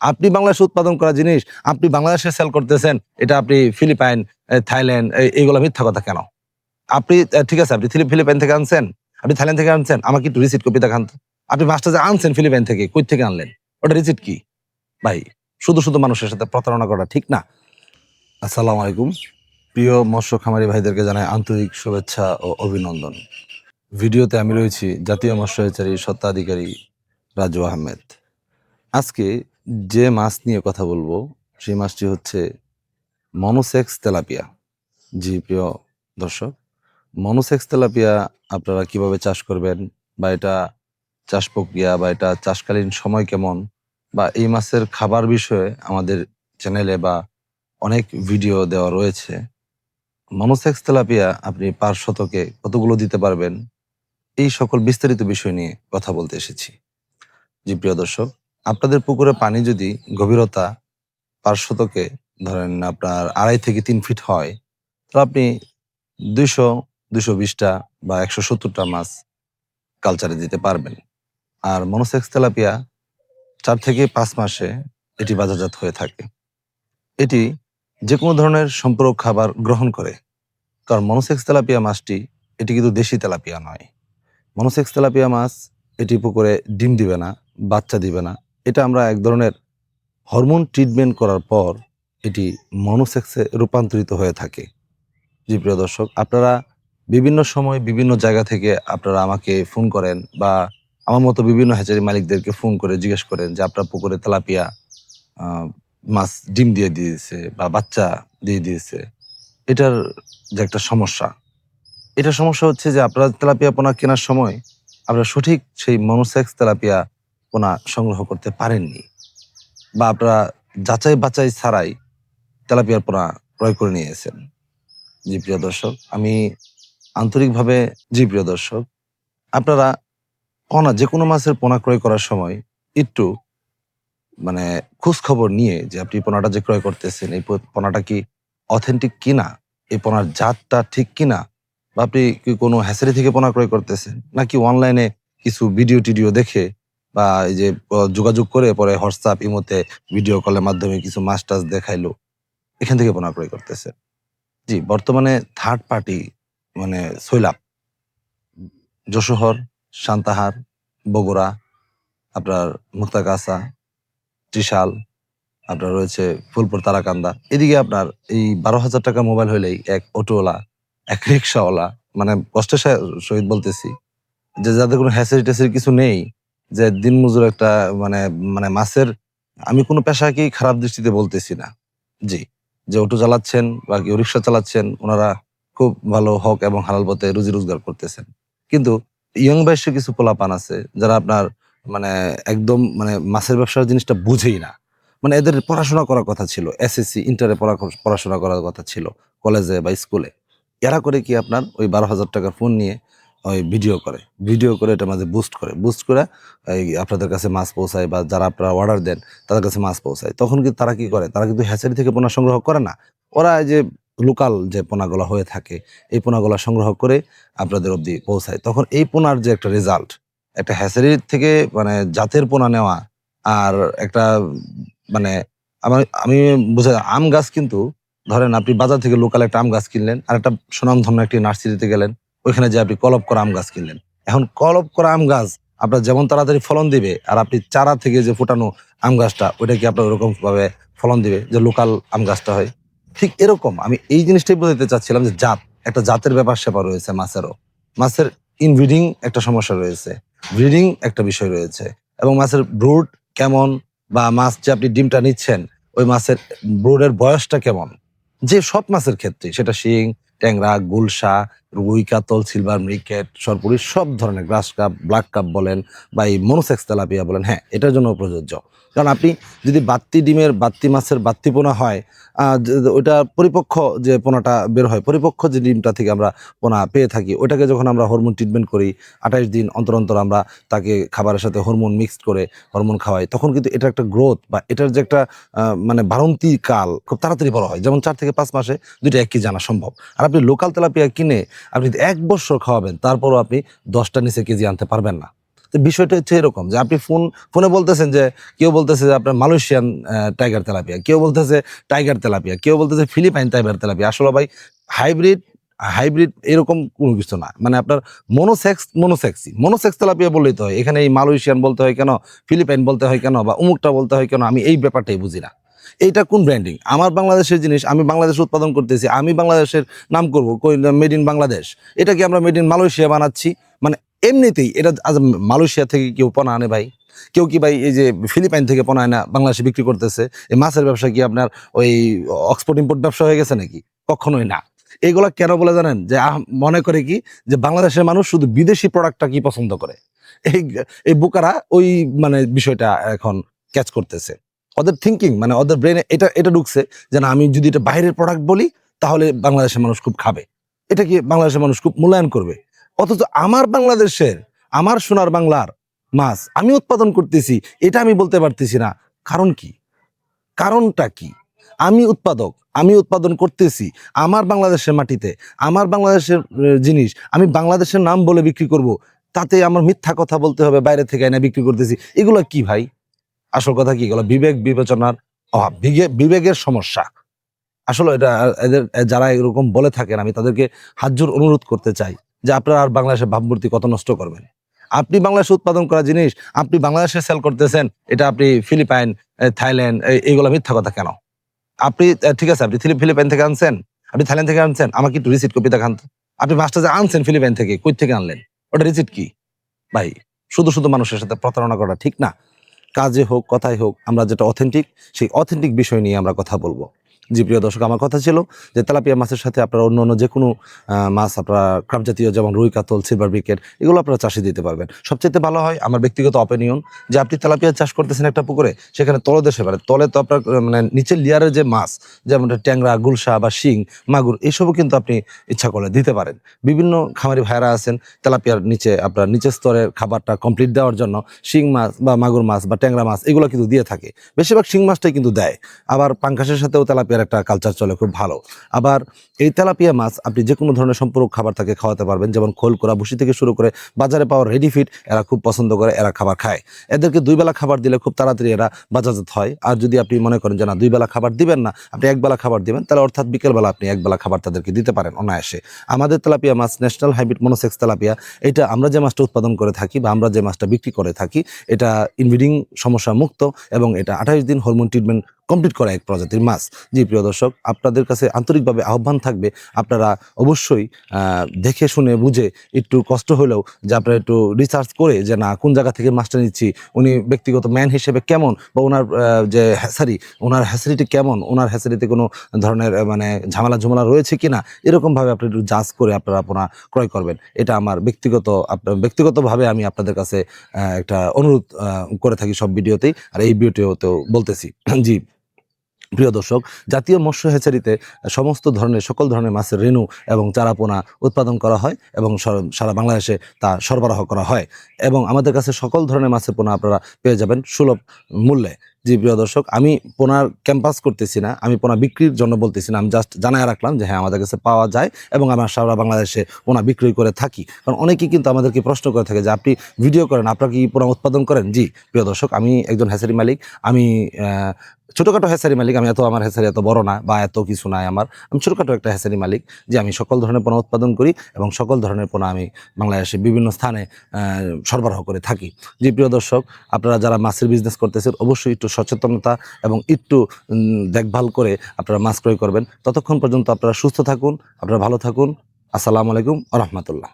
আপনি বাংলাদেশে উৎপাদন করা জিনিস আপনি বাংলাদেশে সেল করতেছেন, এটা আপনি ফিলিপাইন থাইল্যান্ড এইগুলো মিথ্যা কথা কেন? আপনি ঠিক আছে, আপনি ফিলি- ফিলিপাইন থেকে আনছেন, আপনি থাইল্যান্ড থেকে আনছেন, আমাকে একটু রিসিট কপি দেখান আপনি মাছটা যে আনছেন ফিলিপাইন থেকে, কই থেকে আনলেন? ওটা রিসিট কি? ভাই, শুধু শুধু মানুষের সাথে প্রতারণা করা ঠিক না? আসসালামু আলাইকুম। প্রিয় মৎস্য খামারি ভাইদেরকে জানাই আন্তরিক শুভেচ্ছা ও অভিনন্দন। ভিডিওতে আমি রয়েছি জাতীয় মৎস্যচারী সত্ত্বাধিকারী রাজু আহমেদ। আজকে যে মাছ নিয়ে কথা বলব, সেই মাছটি হচ্ছে মনোসেক্স তেলাপিয়া। জি, প্রিয় দর্শক, মনোসেক্স তেলাপিয়া আপনারা কীভাবে চাষ করবেন বা এটা চাষ প্রক্রিয়া বা এটা চাষকালীন সময় কেমন বা এই মাছের খাবার বিষয়ে আমাদের চ্যানেলে বা অনেক ভিডিও দেওয়া রয়েছে, মনোসেক্স তেলাপিয়া আপনি পার শতকে কতগুলো দিতে পারবেন? এই সকল বিস্তারিত বিষয় নিয়ে কথা বলতে এসেছি। জি, প্রিয় দর্শক আপনাদের পুকুরে পানি যদি গভীরতা পার শতকে ধরেন আপনার আড়াই থেকে তিন ফিট হয়, তাহলে আপনি দুইশো দুইশো বিশটা বা একশো সত্তরটা মাছ কালচারে দিতে পারবেন। আর মনোসেক্স তেলাপিয়া চার থেকে পাঁচ মাসে এটি বাজারজাত হয়ে থাকে। এটি যে কোনো ধরনের সম্পূরক খাবার গ্রহণ করে। কারণ মনোসেক্স তেলাপিয়া মাছটি, এটি কিন্তু দেশি তেলাপিয়া নয়। মনোসেক্স তেলাপিয়া মাছ, এটি পুকুরে ডিম দিবে না, বাচ্চা দিবে না এটা আমরা এক ধরনের হরমোন ট্রিটমেন্ট করার পর এটি মনোসেক্সে রূপান্তরিত হয়ে থাকে। জি, প্রিয় দর্শক, আপনারা বিভিন্ন সময় বিভিন্ন জায়গা থেকে আপনারা আমাকে ফোন করেন বা আমার মতো বিভিন্ন হ্যাচারি মালিকদেরকে ফোন করে জিজ্ঞেস করেন যে, আপনার পুকুরে তেলাপিয়া মাছ ডিম দিয়ে দিয়েছে বা বাচ্চা দিয়ে দিয়েছে। এটার যে একটা সমস্যা। এটা সমস্যা হচ্ছে যে, আপনারা তেলাপিয়া পোনা কেনার সময় আপনারা সঠিক সেই মনোসেক্স তেলাপিয়া পোনা সংগ্রহ করতে পারেননি বা আপনারা যাচাই বাছাই ছাড়াই তেলাপিয়ার পোনা ক্রয় করে নিয়েছেন। জি, প্রিয় দর্শক, আমি আন্তরিকভাবে, জি, প্রিয় দর্শক, আপনারা পোনা যে কোনো মাছের পোনা ক্রয় করার সময় একটু মানে খবর নিয়ে যে আপনি পোনাটা যে ক্রয় করতেছেন, এই পোনাটা কি অথেন্টিক কিনা, এই পোনার জাতটা ঠিক কিনা, বা আপনি কি কোনো হ্যাসারি থেকে পোনা ক্রয় করতেছেন, নাকি অনলাইনে কিছু ভিডিও টিডিও দেখে বা এই যে যোগাযোগ করে পরে হোয়াটসঅ্যাপ, ইমোতে ভিডিও কলের মাধ্যমে কিছু টাছ দেখাইলো। এখান থেকে পোনা ক্রয় করতেছে। জি, বর্তমানে থার্ড পার্টি মানে সৈলাপ যশোহর, সান্তাহার, বগুড়া, আপনার মুক্তাগাছা, ত্রিশাল, আপনার রয়েছে ফুলপুর, তারাকান্দা। এদিকে আপনার এই বারো হাজার টাকা মোবাইল হইলেই এক অটোওয়ালা, এক রিক্সাওয়ালা মানে কষ্টের সহিত বলতেছি, যে যাদের কোনো হ্যাসেরি ট্যাসেরি কিছু নেই যে দিনমজুর একটা মানে মানে মাছের, আমি কোনো পেশাকেই খারাপ দৃষ্টিতে বলতেছি না। জি, যে অটো চালাচ্ছেন বা কেউ রিক্সা চালাচ্ছেন, ওনারা খুব ভালো হক এবং হালাল পথে রুজি রোজগার করতেছেন। কিন্তু ইয়ং বয়সে কিছু পোলাপান আছে, যারা আপনার মানে একদম মানে মাছের ব্যবসার জিনিসটা বুঝেই না। মানে এদের পড়াশোনা করার কথা ছিল, এসএসসি, ইন্টারে পড়াশোনা করার কথা ছিল, কলেজে বা স্কুলে। এরা করে কি আপনার ওই বারো হাজার টাকার ফোন নিয়ে ওই ভিডিও করে। ভিডিও করে এটা মাঝে বুস্ট করে। বুস্ট করে, এই আপনাদের কাছে মাছ পৌঁছায় বা যারা আপনারা অর্ডার দেন, তাদের কাছে মাছ পৌঁছায়। তখন কিন্তু তারা কি করে? তারা কিন্তু হ্যাচারি থেকে পোনা সংগ্রহ করে না। ওরা যে লোকাল যে পোনাগুলো হয়ে থাকে, এই পোনাগুলো সংগ্রহ করে আপনাদের অবধি পৌঁছায়। তখন এই পোনার যে একটা রেজাল্ট একটা হ্যাচারির থেকে মানে জাতের পোনা নেওয়া আর একটা মানে আমার, আমি বোঝা আম গাছ কিন্তু ধরেন আপনি বাজার থেকে লোকাল একটা আম গাছ কিনলেন আর একটা সুনামধন্য একটি নার্সারিতে গেলেন ওইখানে যে আপনি কলপ করা আম গাছ কিনলেন। এখন কলপ করা আম গাছ আপনার যেমন তাড়াতাড়ি ফলন দিবে আর আপনি চারা থেকে যে ফোটানো আম গাছটা, ওইটা কি আপনার ওরকম ভাবে ফলন দিবে যে লোকাল আম গাছটা হয়? ঠিক এরকম আমি এই জিনিসটাই বোঝাতে চাচ্ছিলাম যে জাত, একটা জাতের ব্যাপার স্যাপার রয়েছে মাছেরও। মাছের ইনব্রিডিং একটা সমস্যা রয়েছে ব্রিডিং একটা বিষয় রয়েছে এবং মাছের ব্রুড কেমন বা মাছ যে আপনি ডিমটা নিচ্ছেন, ওই মাছের ব্রুডের বয়সটা কেমন? যে সব মাছের ক্ষেত্রে, সেটা শিং, ট্যাংরা, গুলশা রুই কাতল সিলভার মৃকেট সরপুরি, সব ধরনের গ্রাস কাপ ব্ল্যাক কাপ বলেন বা এই মনোসেক্স তেলাপিয়া বলেন হ্যাঁ এটার জন্য প্রযোজ্য। কারণ আপনি যদি বাত্তি ডিমের, বাত্তি মাছের বাত্তি পোনা হয় ওইটা পরিপক্ষ যে পোনাটা বের হয় পরিপক্ষ যে ডিমটা থেকে আমরা পোনা পেয়ে থাকি, ওইটাকে যখন আমরা হরমোন ট্রিটমেন্ট করি, আঠাইশ দিন অন্তর অন্তর আমরা তাকে খাবারের সাথে হরমোন মিক্সড করে হরমোন খাওয়াই, তখন কিন্তু এটা একটা গ্রোথ বা এটার যে একটা মানে বারন্তি কাল খুব তাড়াতাড়ি বড় হয়। যেমন চার থেকে পাঁচ মাসে দুইটা এক কেজি জানা সম্ভব। আর আপনি লোকাল তেলাপিয়া কিনে আপনি এক বছর খাওয়াবেন, তারপরও আপনি দশটা নিচে কেজি আনতে পারবেন না। তো বিষয়টা হচ্ছে এরকম যে আপনি ফোন, ফোনে বলতেছেন যে, কেউ বলতেছে যে আপনার মালয়েশিয়ান টাইগার তেলাপিয়া, কেউ বলতেছে টাইগার তেলাপিয়া, কেউ বলতেছে ফিলিপাইন টাইগার তেলাপিয়া। আসলে ভাই, হাইব্রিড হাইব্রিড এরকম কোনো কিছু না। মানে আপনার মনোসেক্স, মনোসেক্সি। মনোসেক্স তেলাপিয়া বললেই তো হয়। এখানে এই মালয়েশিয়ান বলতে হয় কেন, ফিলিপাইন বলতে হয় কেন, বা উমুকটা বলতে হয় কেন, আমি এই ব্যাপারটাই বুঝি না। এইটা কোন ব্র্যান্ডিং আমার বাংলাদেশের জিনিস, আমি বাংলাদেশে উৎপাদন করতেছি, আমি বাংলাদেশের নাম করব মেড ইন বাংলাদেশ। এটা কি আমরা মেড ইন মালয়েশিয়া বানাচ্ছি? মানে এমনিতেই এটা আজ মালয়েশিয়া থেকে কেউ পণা আনে ভাই। কেউ কি ভাই এই যে ফিলিপাইন থেকে পণা আনে, বাংলাদেশে বিক্রি করতেছে। এই মাছের ব্যবসা কি আপনার ওই এক্সপোর্ট ইম্পোর্ট ব্যবসা হয়ে গেছে নাকি? কখনোই না। এগুলা কেন বলে জানেন? যে মনে করে কি? যে বাংলাদেশের মানুষ শুধু বিদেশি প্রোডাক্টটা কি পছন্দ করে? এই এই বুকারা ওই মানে বিষয়টা এখন ক্যাচ করতেছে। ওদের থিঙ্কিং মানে ওদের ব্রেনে এটা এটা ঢুকছে যে না, আমি যদি এটা বাইরের প্রোডাক্ট বলি, তাহলে বাংলাদেশের মানুষ খুব খাবে। এটা কি বাংলাদেশের মানুষ খুব মূল্যায়ন করবে? অথচ আমার বাংলাদেশের, আমার সোনার বাংলার মাছ আমি উৎপাদন করতেছি, এটা আমি বলতে পারতেছি না। কারণ কি? কারণটা কি? আমি উৎপাদক, আমি উৎপাদন করতেছি আমার বাংলাদেশের মাটিতে, আমার বাংলাদেশের জিনিস, আমি বাংলাদেশের নাম বলে বিক্রি করব, তাতে আমার মিথ্যা কথা বলতে হবে, বাইরে থেকে এনে বিক্রি করতেছি, এগুলো কি ভাই? আসল কথা কি? এগুলো বিবেক বিবেচনার অভাব। বিবেকের সমস্যা। আসলে এটা, এদের, যারা এরকম বলে থাকেন, আমি তাদেরকে হাতজোর অনুরোধ করতে চাই যে আপনারা আর বাংলাদেশের ভাবমূর্তি কত নষ্ট করবেন। আপনি বাংলাদেশে উৎপাদন করা জিনিস, আপনি বাংলাদেশে সেল করতেছেন, এটা আপনি ফিলিপাইন থাইল্যান্ড এইগুলো মিথ্যা কথা কেন? আপনি ঠিক আছে, আপনি ফিলি- ফিলিপাইন থেকে আনছেন, আপনি থাইল্যান্ড থেকে আনছেন, আমাকে একটু রিসিট কপি দেখান আপনি মাছটা যে আনছেন ফিলিপাইন থেকে, কই থেকে আনলেন? ওটা রিসিট কি? ভাই, শুধু শুধু মানুষের সাথে প্রতারণা করা ঠিক না। কাজে হোক কথাই হোক আমরা যেটা অথেন্টিক সেই অথেন্টিক বিষয় নিয়ে আমরা কথা বলব। জি, প্রিয় দর্শক, আমার কথা ছিল যে তেলাপিয়া মাছের সাথে আপনারা অন্য অন্য যে কোনো মাছ আপনারা ক্রাব জাতীয় যেমন রুই, কাতল, সিলভার ব্রিকেট এগুলো আপনারা চাষে দিতে পারবেন। সবচেয়ে ভালো হয় আমার ব্যক্তিগত অপিনিয়ন যে আপনি তেলাপিয়া চাষ করতেছেন একটা পুকুরে, সেখানে তলদেশে পারে তলে তো আপনার মানে নিচের লেয়ারের যে মাছ যেমন ট্যাংরা, গুলশা বা শিং, মাগুর এইসবও কিন্তু আপনি ইচ্ছা করলে দিতে পারেন। বিভিন্ন খামারি ভাইরা আছেন তেলাপিয়ার নিচে, আপনার নিচের স্তরের খাবারটা কমপ্লিট দেওয়ার জন্য শিং মাছ বা মাগুর মাছ বা ট্যাংরা মাছ এগুলো কিন্তু দিয়ে থাকে। বেশিরভাগ শিং মাছটাই কিন্তু দেয়। আবার পাঙ্কাশের সাথেও তেলাপিয়ার একটা কালচার চলে, খুব ভালো। আবার এই তেলাপিয়া মাছ আপনি যে কোনো ধরনের সম্পূরক খাবার তাকে খাওয়াতে পারবেন, যেমন খোল করা, ভুসি থেকে শুরু করে বাজারে পাওয়া রেডি ফিট এরা খুব পছন্দ করে, এরা খাবার খায়। এদেরকে দুই বেলা খাবার দিলে খুব তাড়াতাড়ি এরা বাজাজাত হয়। আর যদি আপনি মনে করেন যে না, দুই বেলা খাবার দিবেন না, আপনি এক বেলা খাবার দিবেন, তাহলে অর্থাৎ বিকেলবেলা আপনি এক বেলা খাবার তাদেরকে দিতে পারেন অনায়াসে। আমাদের তেলাপিয়া মাছ ন্যাশনাল হাইব্রিড মনোসেক্স তেলাপিয়া, এটা আমরা যে মাছটা উৎপাদন করে থাকি বা আমরা যে মাছটা বিক্রি করে থাকি, এটা ইনব্রিডিং সমস্যা মুক্ত এবং এটা আঠাশ দিন হরমোন ট্রিটমেন্ট কমপ্লিট করা এক প্রজাতির মাছ। জি, প্রিয় দর্শক, আপনাদের কাছে আন্তরিকভাবে আহ্বান থাকবে, আপনারা অবশ্যই দেখে শুনে বুঝে একটু কষ্ট হলেও যে আপনারা একটু রিসার্চ করে যে না, কোন জায়গা থেকে মাছটা নিচ্ছি, উনি ব্যক্তিগত ম্যান হিসেবে কেমন বা ওনার যে হ্যাসারি ওনার হ্যাসারিটি কেমন, ওনার হ্যাসারিতে কোনো ধরনের মানে ঝামেলা ঝামেলা রয়েছে কি না এরকমভাবে আপনি একটু জাজ করে আপনারা আপনারা ক্রয় করবেন। এটা আমার ব্যক্তিগত আপনার ব্যক্তিগতভাবে আমি আপনাদের কাছে একটা অনুরোধ করে থাকি সব ভিডিওতেই, আর এই ভিডিওতেও বলতেছি। জি। প্রিয় দর্শক, জাতীয় মৎস্য হেচারিতে সমস্ত ধরনের, সকল ধরনের মাছের রেণু এবং চারাপোনা উৎপাদন করা হয় এবং সর- সারা বাংলাদেশে তা সরবরাহ করা হয়। এবং আমাদের কাছে সকল ধরনের মাছের পোনা আপনারা পেয়ে যাবেন সুলভ মূল্যে। জি, প্রিয় দর্শক, আমি পোনার ক্যাম্পাস করতেছি না, আমি পোনা বিক্রির জন্য বলতেছি না, আমি জাস্ট জানায় রাখলাম যে হ্যাঁ আমাদের কাছে পাওয়া যায় এবং আমরা সারা বাংলাদেশে পোনা বিক্রয় করে থাকি। কারণ অনেকেই কিন্তু আমাদেরকে প্রশ্ন করে থাকে যে, আপনি ভিডিও করেন, আপনারা কি পোনা উৎপাদন করেন? জি, প্রিয় দর্শক, আমি একজন হ্যাচারি মালিক, আমি ছোটোখাটো হ্যাচারি মালিক, আমি এত, আমার হ্যাচারি এত বড় না বা এত কিছু নাই আমার, আমি ছোটখাটো একটা হ্যাচারি মালিক, যে আমি সকল ধরনের পোনা উৎপাদন করি এবং সকল ধরনের পোনা আমি বাংলাদেশে বিভিন্ন স্থানে সরবরাহ করে থাকি। জি, প্রিয় দর্শক, আপনারা যারা মাছের বিজনেস করতেছেন, অবশ্যই একটু সচেতনতা এবং একটু দেখভাল করে আপনারা মাছ ক্রয় করবেন। ততক্ষণ পর্যন্ত আপনারা সুস্থ থাকুন, আপনারা ভালো থাকুন। আসসালামু আলাইকুম রহমতুল্লাহ।